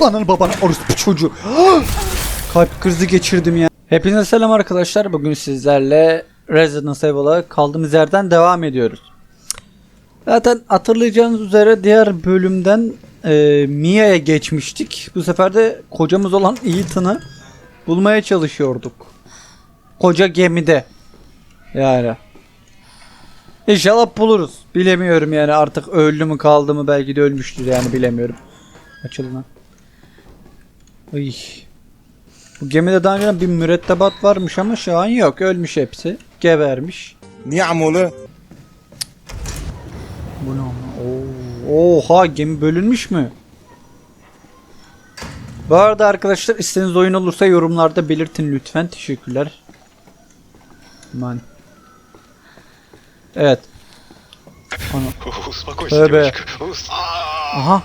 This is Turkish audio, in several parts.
Ananı babanı orospu çocuğu. Kalp krizi geçirdim ya. Hepinize selam arkadaşlar. Bugün sizlerle Resident Evil'a kaldığımız yerden devam ediyoruz. Zaten hatırlayacağınız üzere diğer bölümden e, Mia'ya geçmiştik. Bu sefer de kocamız olan Ethan'ı bulmaya çalışıyorduk. Koca gemide. Yani. İnşallah buluruz. Bilemiyorum yani artık öldü mü kaldı mı belki de ölmüştür yani bilemiyorum. Açılın. Ay. Bu gemide daha önce bir mürettebat varmış ama şu an yok. Ölmüş hepsi. Gebermiş. Niye amolu? Bu ne Oo. Oha gemi bölünmüş mü? Bu arada arkadaşlar istediğiniz oyun olursa yorumlarda belirtin lütfen. Teşekkürler. Aman. Evet. Onu. Tövbe. Aha.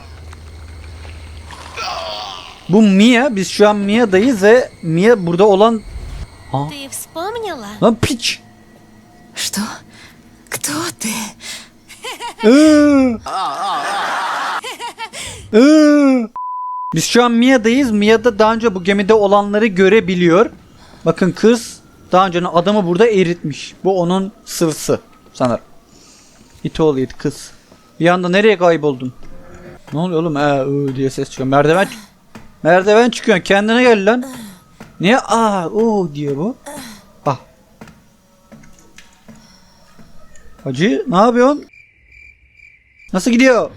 Bu Mia. Biz şu an Mia'dayız ve Mia burada olan... Ты вспомнила? Lan piç. Что? Кто ты? Iıı. Iıı. Biz şu an Mia'dayız. Mia da daha önce bu gemide olanları görebiliyor. Bakın kız daha önce adamı burada eritmiş. Bu onun sıvısı sanırım. İt oğlu it kız. Bir anda nereye kayboldun? Ne oluyor oğlum? Ee, ıı diye ses çıkıyor. Merdiven Merdiven çıkıyor. Kendine gel lan. Niye aa o diyor bu? Ah. Hacı ne yapıyorsun? Nasıl gidiyor?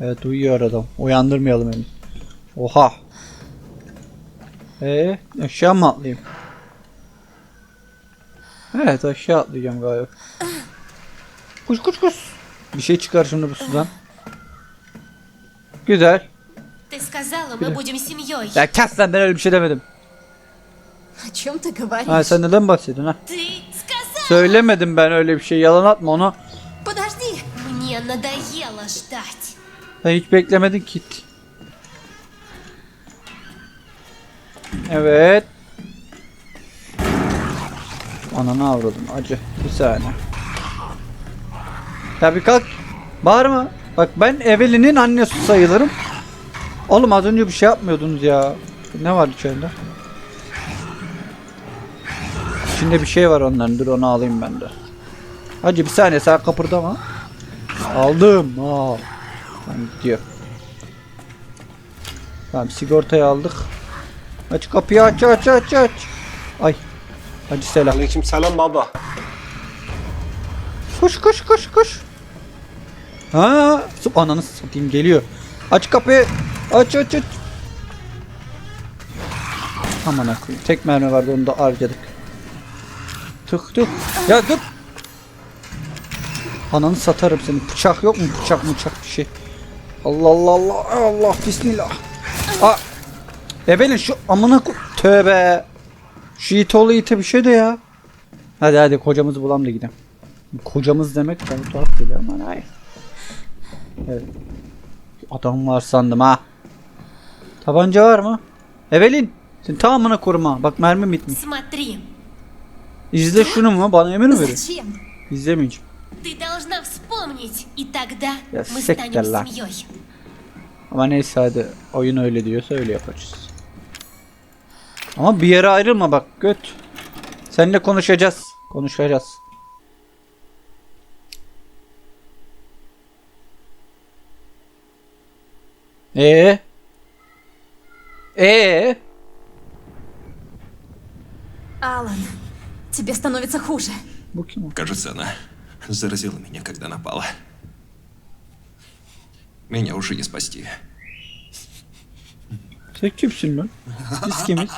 Evet uyuyor adam. Uyandırmayalım henüz. Oha. Ee, aşağı mı atlayayım? Evet aşağı atlayacağım galiba. Kuş kuş kuş. Bir şey çıkar şimdi bu sudan. Güzel Ты сказала, мы будем семьей. Ya kes lan ben öyle bir şey demedim. О чем ты говоришь? Ha sen neden bahsediyorsun ha? Ты сказала! Söylemedim ben öyle bir şey. Yalan atma onu. Подожди! Мне надоело ждать. Sen hiç beklemedin ki. Evet. Ananı avradım acı. Bir saniye. Ya bir kalk. Bağırma. Bak ben Evelyn'in annesi sayılırım. Oğlum az önce bir şey yapmıyordunuz ya. Ne var içeride? İçinde bir şey var onların. Dur onu alayım ben de. Hacı bir saniye sen kapırdama. Aldım. Aa. Tamam gidiyor. Tamam sigortayı aldık. Aç kapıyı aç aç aç aç. Ay. Hacı selam. Aleyküm selam baba. Koş koş koş koş. Ha, ananı satayım geliyor. Aç kapıyı. Aç aç aç. Aman akıyım. Tek mermi vardı onu da harcadık. Tık tık. Ya dur. Ananı satarım seni. Bıçak yok mu? Bıçak bıçak bir şey. Allah Allah Allah. Allah bismillah. Aa. Ebelin şu amına ko... Tövbe. Şu it oğlu ite bir şey de ya. Hadi hadi kocamızı bulalım da gidelim. Kocamız demek bana tuhaf geliyor ama hayır. Evet. Adam var sandım ha. Tabanca var mı? Evelin. Sen tamamına koruma. Bak mermi bitmiş. Смотри, İzle şunu mu? Bana emir mi verir? зачем? İzlemeyeceğim. Ты должна вспомнить, и тогда Я мы сектор, станем ла. семьей. Ama neyse hadi. Oyun öyle diyorsa öyle yapacağız. Ama bir yere ayrılma bak göt. Seninle konuşacağız. Konuşacağız. Ee? Ee? Алан, тебе становится хуже. Кажется, она заразила меня, когда напала. Меня уже не спасти. Sen kimsin lan? Biz kimiz?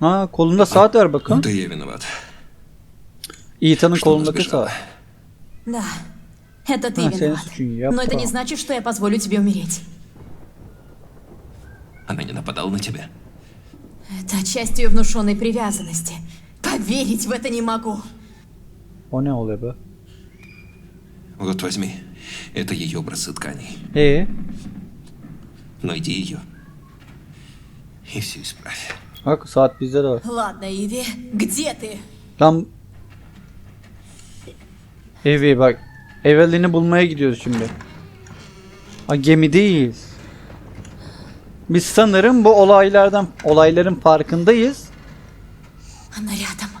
Ha kolunda saat var bakın. Да я виноват. Ethan'ın kolundaki saat. Да, это ты А, виноват. Но это не значит, что я позволю тебе умереть. Она не нападала на тебя? Это часть ее внушенной привязанности. Поверить в это не могу. O ne oluyor be? Вот возьми. Это ее образцы тканей. Ee? Найди ее. И все исправь. Bak saat bizde de var. Ладно, Иви, где ты? Lan Evi bak Evelyn'i bulmaya gidiyoruz şimdi. Ha gemideyiz. Biz sanırım bu olaylardan olayların farkındayız. Onları adamı.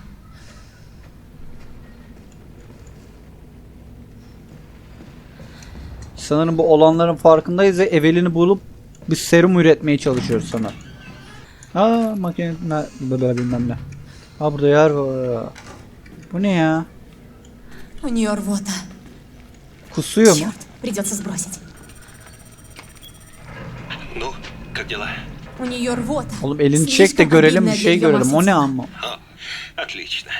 Sanırım bu olanların farkındayız ve Evelyn'i bulup bir serum üretmeye çalışıyoruz sana. Aa makine böyle bilmem ne. Aa burada yer var. Bu ne ya? Oynuyor voda. Kusuyor mu? Черт, придется сбросить. Ну, как дела? У нее рвота. Oğlum elini çek de Слишком görelim bir обидно şey для её görelim. O ne марситина. amma? О, отлично.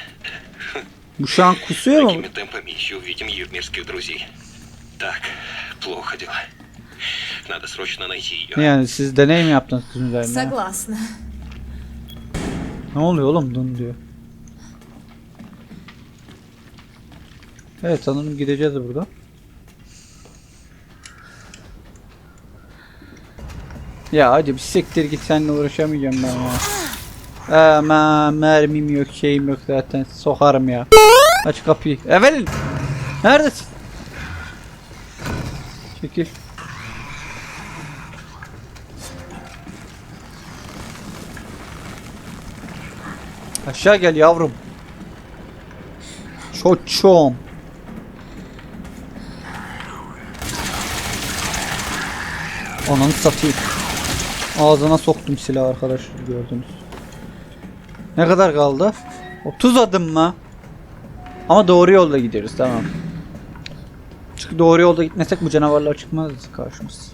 Bu şu an kusuyor mu? Такими темпами еще увидим юрмирских друзей. Так, плохо дела. Надо срочно найти ее. Ne yani siz deney mi yaptınız kızın üzerinde? Согласна. Ne oluyor oğlum dın diyor. Evet sanırım gideceğiz burada. Ya hadi bir siktir git seninle uğraşamayacağım ben ya. Ama mermim yok şeyim yok zaten sokarım ya. Aç kapıyı. Evelin! Neredesin? Çekil. Aşağı gel yavrum. Çoçum. Ananı satayım. Ağzına soktum silahı arkadaşlar gördünüz. Ne kadar kaldı? 30 adım mı? Ama doğru yolda gidiyoruz tamam. Çünkü doğru yolda gitmesek bu canavarlar çıkmaz karşımız.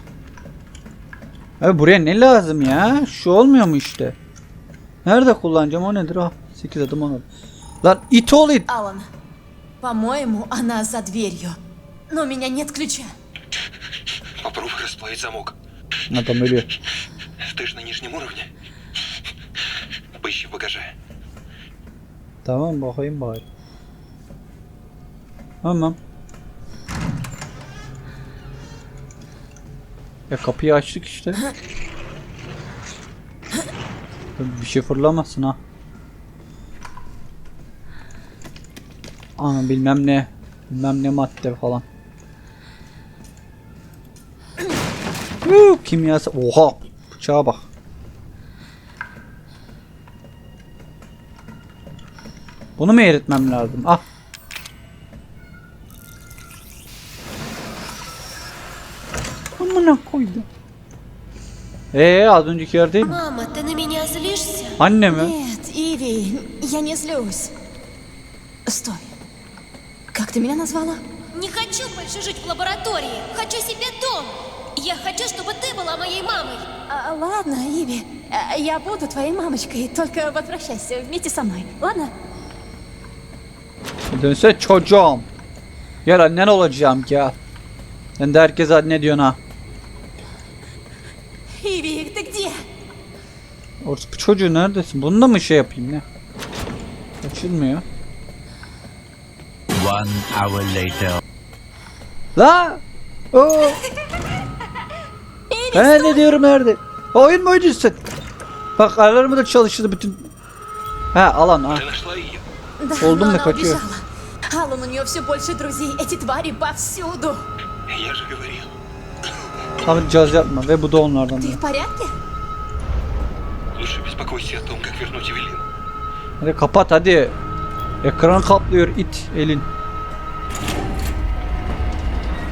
Abi buraya ne lazım ya? Şu olmuyor mu işte? Nerede kullanacağım o nedir? Ah 8 adım onu. Lan it ol it. Алан, по-моему, она за дверью. Но у меня нет ключа. Попробуй расплавить замок. Adam ölüyor. Ты же на нижнем уровне. Поищи в багаже. Tamam bakayım bari. Tamam. Ya kapıyı açtık işte. Bir şey fırlamasın ha. Ama bilmem ne. Bilmem ne madde falan. Huu, kimyası. Oha. Bıçağa bak. Bunu mu eritmem lazım? Ah. Amına koydum. Ee az önceki yer değil mi? Мама, ты на меня злишься? Anne mi? Нет, Иви, я не злюсь. Стой. Как ты меня назвала? Не хочу больше жить в лаборатории. Хочу себе дом. Я хочу, чтобы ты была моей мамой. А, ладно, Иви, а, я буду твоей мамочкой, только возвращайся вместе со мной, ладно? Dönse çocuğum. Gel annen olacağım ya. Sen de herkes anne diyorsun ha. Иви, ты где? Orası bu çocuğu neredesin? Bunu da mı şey yapayım ne? Açılmıyor. One hour later. La! Oo! Ben ne diyorum nerede? Oyun mu oyuncusun? Bak alarmı da çalıştı bütün. Ha alan ha. Ты нашла ее? Да, Олдун но на она коче. убежала. Алан, у нее все больше друзей. Эти твари повсюду. Я же говорил. Tamam caz yapma ve bu da onlardan. Ты biri. в порядке? Лучше беспокойся о том, как вернуть Эвелин. Hadi kapat hadi. Ekran kaplıyor it elin.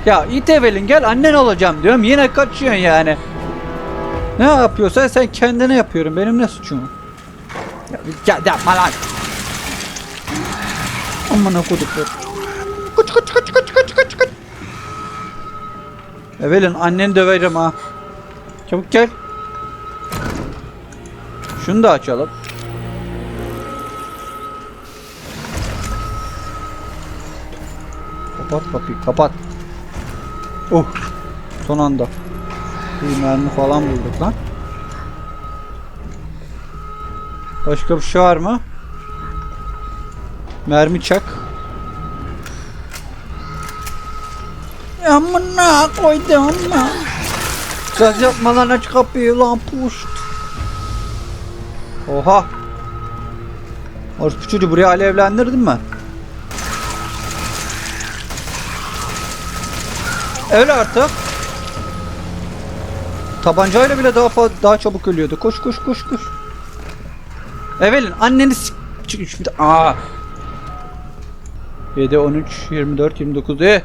Ya it Evelin gel annen olacağım diyorum yine kaçıyorsun yani. Ne yapıyorsan sen kendine yapıyorum benim ne suçum? Ya gel yapma lan. Amına koduklar. Kaç kaç kaç kaç kaç kaç kaç. Evelin anneni döverim ha. Çabuk gel. Şunu da açalım. Kapat kapıyı kapat. Oh. Son anda. Bir mermi falan bulduk lan. Başka bir şey var mı? Mermi çak. Amına koydum ama. Gaz yapma lan aç kapıyı lan puşt. Oha. Orospu çocuğu buraya alevlendirdin mi? Öl artık. Tabancayla bile daha daha çabuk ölüyordu. Koş koş koş koş. Evelin anneni şimdi. Aa. 7 13 24 29 e.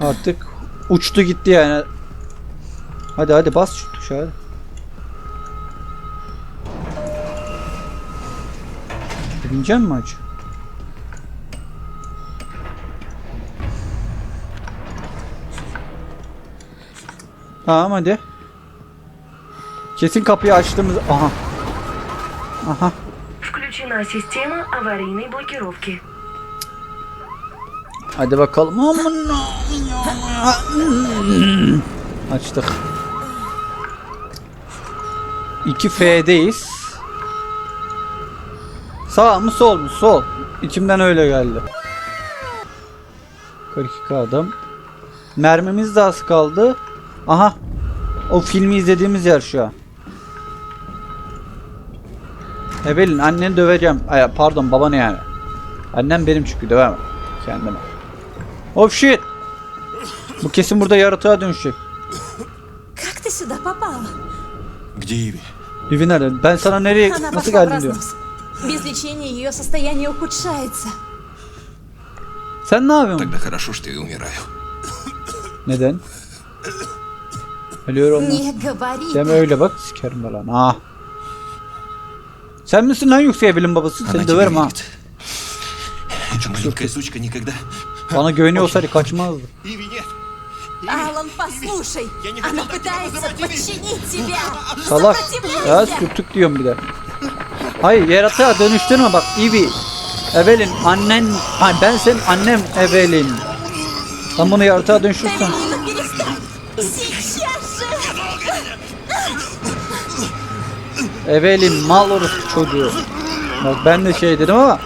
Artık uçtu gitti yani. Hadi hadi bas şu tuşa hadi. Binecek mi acı? Tamam hadi. Kesin kapıyı açtığımız... Aha. Aha. Включена система аварийной блокировки. Hadi bakalım. Aman Açtık. 2F'deyiz. Sağ mı sol mu? Sol. İçimden öyle geldi. 42 adam. Mermimiz de az kaldı. Aha. O filmi izlediğimiz yer şu an. Evelin anneni döveceğim. Ay, pardon babanı yani. Annem benim çünkü dövemem. Kendime. Oh shit. Bu kesin burada yaratığa dönüşecek. Как ты сюда попала? Где Иви? Vivi nerede? Ben sana nereye Она nasıl пошла в geldin diyor. разнос. Без lечения ее состояние ухудшается. Sen ne yapıyorsun? Тогда хорошо, что я умираю. Neden? Ölüyorum. Не говори Deme так. öyle bak sikerim ben lan. Ah. Sen misin lan yoksa Evelyn babası? Она Seni тебе döverim ha. верит. Эта маленькая сучка никогда... Bana güveniyor olsaydı kaçmazdı. Иви, нет! Алан, послушай! Я не Она хотел так пытается называть Иви. подчинить тебя! Salak. Сопротивляйся! Ya sürtük diyorum bir de. Hayır yaratığa dönüştürme bak Ivy. Evelyn annen. Hayır ben senin annem Evelyn. Sen bunu yaratığa dönüştürsen. Evelyn mal orospu çocuğu. Bak ben de şey dedim ama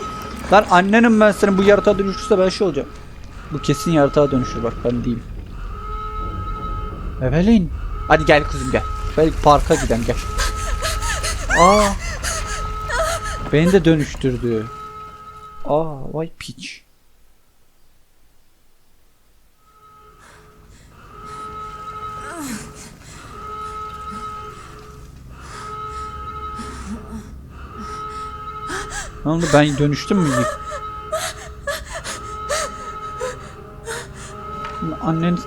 lan annenim ben senin bu yaratığa dönüşürse ben şey olacağım. Bu kesin yaratığa dönüşür bak ben değilim. Evelyn. Hadi gel kızım gel. Belki parka giden gel. Aa. Beni de dönüştürdü. Aa vay piç. Oldu ben dönüştüm mü? Annen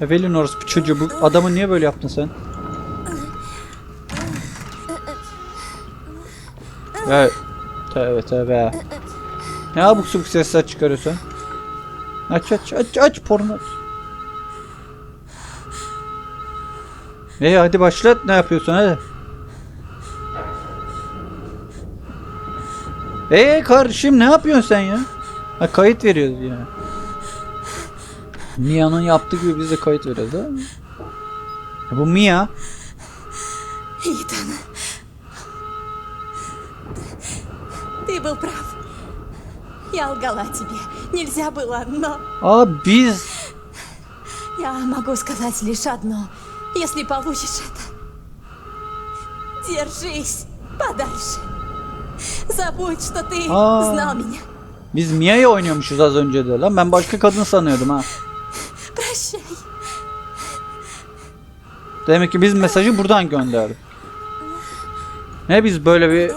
Evelyn orospu çocuğu bu adamı niye böyle yaptın sen? Evet. Tövbe tövbe. Ne abuk subuk sesler çıkarıyorsun? Aç aç aç aç porno. İyi hadi başlat ne yapıyorsun hadi. Ee kardeşim ne yapıyorsun sen ya? Ha kayıt veriyoruz ya. Mia'nın yaptığı gibi biz de kayıt veriyoruz ha. Ya bu Mia. Итан, ты был прав. Я лгала тебе. Нельзя было, но Aa biz я могу сказать лишь одно. Если получишь это, держись подальше. Забудь, что ты А. знал меня. biz Mia'yı oynuyormuşuz az önce de lan. Ben başka kadın sanıyordum ha. Прощай. Demek ki biz mesajı buradan gönderdik. Ne biz böyle bir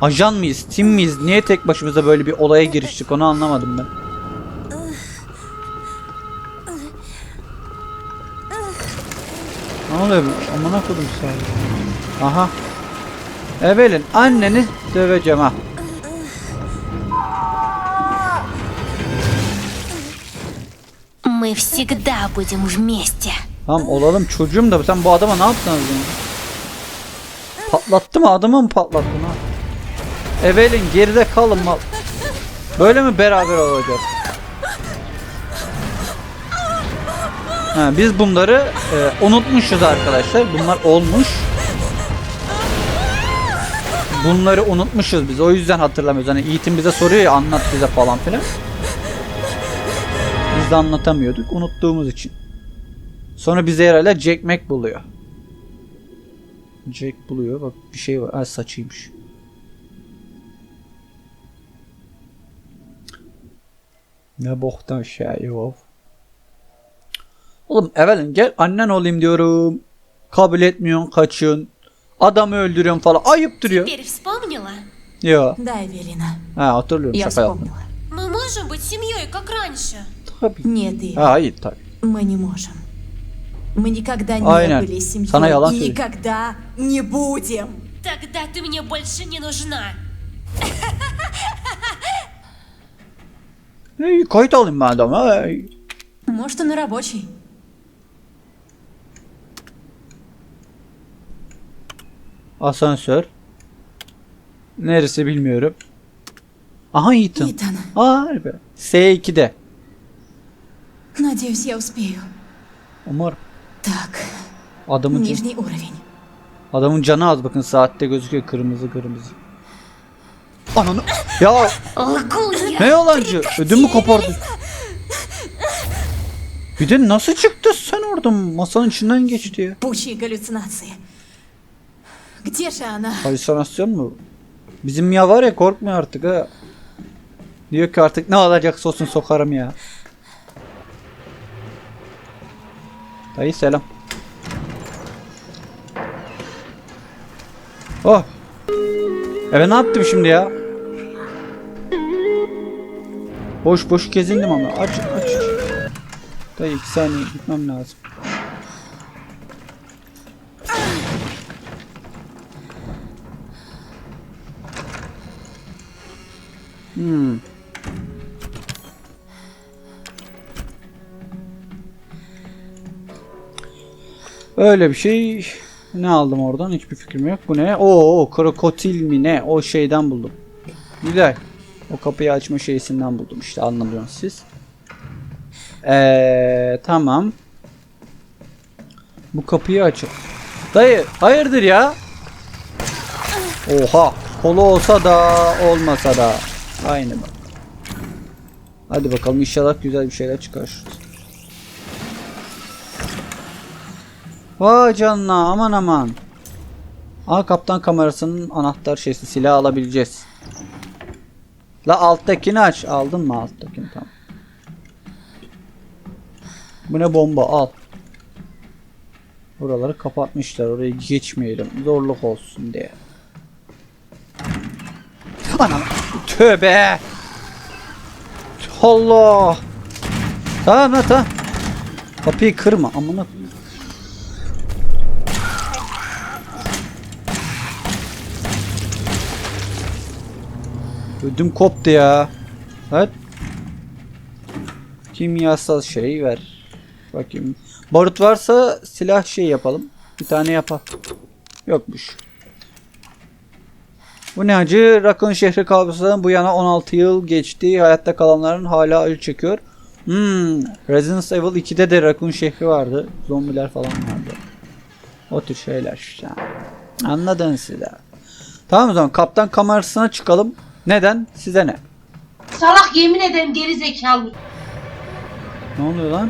ajan mıyız, tim miyiz? Niye tek başımıza böyle bir olaya giriştik onu anlamadım ben. Ne oluyor? bu? Amına kodum sen. Aha. Evelyn anneni döveceğim ha. Мы всегда будем вместе. Tamam olalım çocuğum da sen bu adama ne yaptın az önce? Patlattı mı adamı mı patlattın ha? Evelyn geride kalın mal. Böyle mi beraber olacağız? Ha, biz bunları e, unutmuşuz arkadaşlar. Bunlar olmuş. Bunları unutmuşuz biz. O yüzden hatırlamıyoruz. Hani Yiğit'in bize soruyor ya anlat bize falan filan. Biz de anlatamıyorduk. Unuttuğumuz için. Sonra bize herhalde Jack Mac buluyor. Jack buluyor. Bak bir şey var. Ha saçıymış. Ne boktan şey yok. Oğlum Evelyn gel annen olayım diyorum. Kabul etmiyorsun kaçıyorsun. Adamı öldürüyorsun falan. Ayıp duruyor. Теперь вспомнила? Ya. Да, Эвелина. Ha hatırlıyorum Я şaka yaptım. вспомнила. Мы можем быть семьей, как раньше. Tabii. Нет, Эви, Ha hayır tabii. мы не можем. Мы никогда не Aynen. были семьей и никогда не будем. Тогда ты мне больше не нужна. Hey, kayıt alayım ben adamı. Может, он и рабочий. Asansör. Neresi bilmiyorum. Aha Ethan. Итан, Aa harbi. S2'de. надеюсь, я успею. Umarım. Так, Adamın, нижний уровень. adamın canı az bakın saatte gözüküyor kırmızı kırmızı. Ananı. Ya Лгунья! ne yalancı? Ödümü kopardı. Bir de nasıl çıktı sen oradan masanın içinden geçti ya. Пучие галлюцинации. Gdzie się ona? Halüsinasyon mu? Bizim ya var ya korkmuyor artık ha. Diyor ki artık ne alacaksa olsun sokarım ya. Dayı selam. Oh. Evet ne yaptım şimdi ya? Boş boş gezindim ama aç aç. Dayı iki saniye gitmem lazım. Hmm. Öyle bir şey. Ne aldım oradan? Hiçbir fikrim yok. Bu ne? Oo, krokotil mi ne? O şeyden buldum. Güzel. O kapıyı açma şeysinden buldum işte anlamıyorsunuz siz. Eee tamam. Bu kapıyı açıp. Dayı hayırdır ya? Oha. Kolu olsa da olmasa da. Aynı bak. Hadi bakalım inşallah güzel bir şeyler çıkar. Vay canına aman aman. Aa kaptan kamerasının anahtar şeysi silah alabileceğiz. La alttakini aç. Aldın mı alttakini tamam. Bu ne bomba al. Buraları kapatmışlar. Oraya geçmeyelim. Zorluk olsun diye. Anam. Tövbe. Allah. Tamam lan tamam. Kapıyı kırma amına. Ödüm koptu ya. Evet. Kimyasal şey ver. Bakayım. Barut varsa silah şey yapalım. Bir tane yapalım. Yokmuş. Bu ne acı? Rakun şehri kabuslarından bu yana 16 yıl geçti. Hayatta kalanların hala acı çekiyor. Hmm. Resident Evil 2'de de Rakun şehri vardı. Zombiler falan vardı. O tür şeyler işte. Anladın siz de. Tamam o zaman kaptan kamerasına çıkalım. Neden? Size ne? Salak yemin ederim geri zekalı. Ne oluyor lan?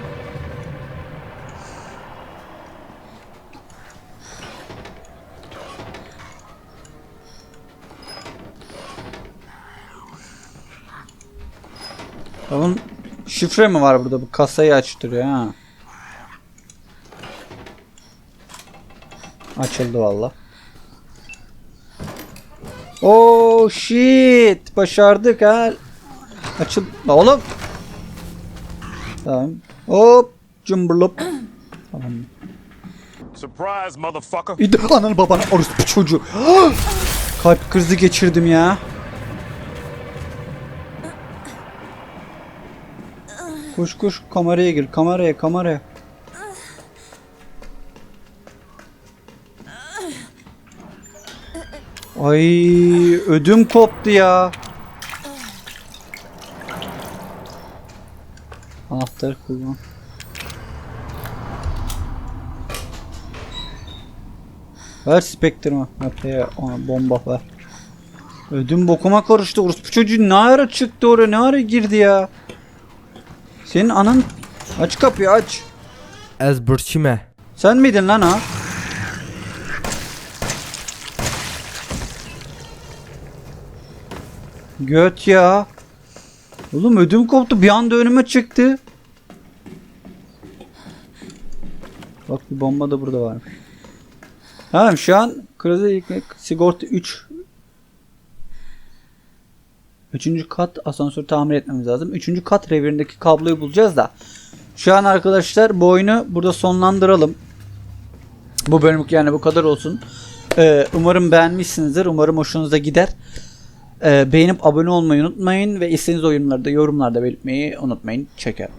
Bunun şifre mi var burada? Bu kasayı açtırıyor ha. Açıldı valla. Oh shit. Başardık ha. Açıl... Oğlum. Tamam. Hop. Cımbırlıp. Tamam. Surprise, motherfucker. İdi ananı babanı orospu çocuğu. Kalp krizi geçirdim ya. Koş koş kameraya gir kameraya kameraya. Ay ödüm koptu ya. Anahtarı kullan. Ver Spectre'ımı. Yapaya ona bomba ver. Ödüm bokuma karıştı. Orospu çocuğu ne ara çıktı oraya ne ara girdi ya. Senin anın aç kapıyı aç. Ezberçime. Sen miydin lan ha? Göt ya. Oğlum ödüm koptu bir anda önüme çıktı. Bak bir bomba da burada var. Tamam şu an kredi sigorta 3 Üçüncü kat asansörü tamir etmemiz lazım. Üçüncü kat revirindeki kabloyu bulacağız da. Şu an arkadaşlar bu oyunu burada sonlandıralım. Bu bölümlük yani bu kadar olsun. Ee, umarım beğenmişsinizdir. Umarım hoşunuza gider. Ee, beğenip abone olmayı unutmayın ve istediğiniz oyunları da yorumlarda belirtmeyi unutmayın. Çeker.